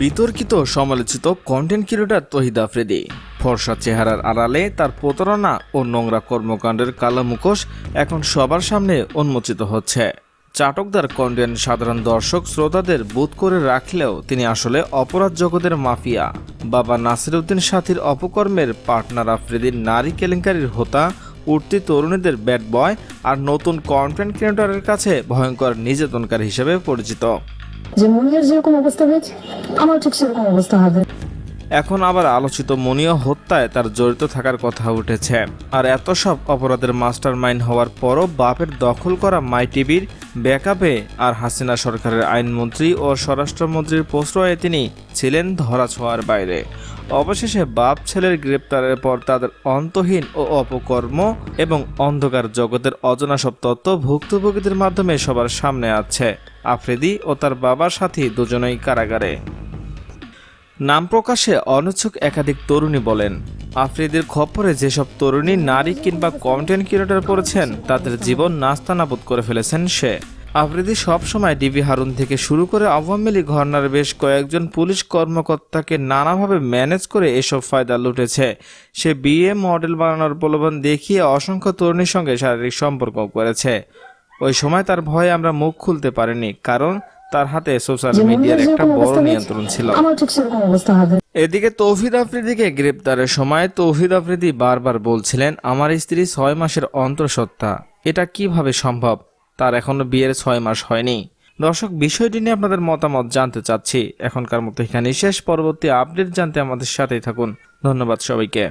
বিতর্কিত সমালোচিত content creator তহিদ আফ্রিদি। ফর্সা চেহারার আড়ালে তার প্রতারণা ও নোংরা কর্মকাণ্ডের কালো মুখোশ এখন সবার সামনে উন্মোচিত হচ্ছে। চাটকদার কন্টেন্ট সাধারণ দর্শক শ্রোতাদের বোধ করে রাখলেও তিনি আসলে অপরাধ জগতের মাফিয়া। বাবা নাসিরউদ্দিন সাথীর অপকর্মের পার্টনার আফ্রিদির নারী কেলেঙ্কারির হোতা, উঠতি তরুণীদের ব্যাড বয় আর নতুন কন্টেন্ট ক্রিয়েটরের কাছে ভয়ঙ্কর নির্যাতনকারী হিসেবে পরিচিত। যে মনিয়ার যেরকম অবস্থা হয়েছে আমার ঠিক সেরকম অবস্থা হবে। এখন আবার আলোচিত মনীয় হত্যায় তার জড়িত থাকার কথা উঠেছে। আর এত সব অপরাধের মাস্টার মাইন্ড হওয়ার পরও বাপের দখল করা মাই টিভির ব্যাকআপে আর হাসিনা সরকারের আইনমন্ত্রী ও স্বরাষ্ট্রমন্ত্রীর প্রশ্রয়ে তিনি ছিলেন ধরা ছোঁয়ার বাইরে। অবশেষে বাপ ছেলের গ্রেপ্তারের পর তাদের অন্তহীন ও অপকর্ম এবং অন্ধকার জগতের অজানা সব তত্ত্ব ভুক্তভোগীদের মাধ্যমে সবার সামনে আছে। আফ্রিদি ও তার বাবার সাথী দুজনেই কারাগারে। নাম প্রকাশে অনিচ্ছুক একাধিক তরুণী বলেন, আফ্রিদির খপ্পরে যেসব তরুণী নারী কিংবা কন্টেন্ট ক্রিয়েটর পড়েছেন, তাদের জীবন নাস্তানাবুদ করে ফেলেছেন সে। আফ্রিদি সবসময় ডিবি হারুন থেকে শুরু করে আওয়ামী লীগ ঘরনার বেশ কয়েকজন পুলিশ কর্মকর্তাকে নানাভাবে ম্যানেজ করে এসব ফায়দা লুটেছে। সে বিয়ে মডেল বানানোর প্রলোভন দেখিয়ে অসংখ্য তরুণীর সঙ্গে শারীরিক সম্পর্ক করেছে। ওই সময় তার ভয়ে আমরা মুখ খুলতে পারিনি কারণ তার হাতে সোশ্যাল মিডিয়ার একটা বড় নিয়ন্ত্রণ ছিল। এদিকে তৌহিদ আফ্রিদিকে গ্রেপ্তারের সময় তৌহিদ আফ্রিদি বারবার বলছিলেন আমার স্ত্রী ছয় মাসের অন্তঃসত্ত্বা এটা কীভাবে সম্ভব? তার এখনও বিয়ের ছয় মাস হয়নি। দর্শক বিষয়টি নিয়ে আপনাদের মতামত জানতে চাচ্ছি। এখনকার মতো এখানে শেষ। পরবর্তী আপডেট জানতে আমাদের সাথেই থাকুন। ধন্যবাদ সবাইকে।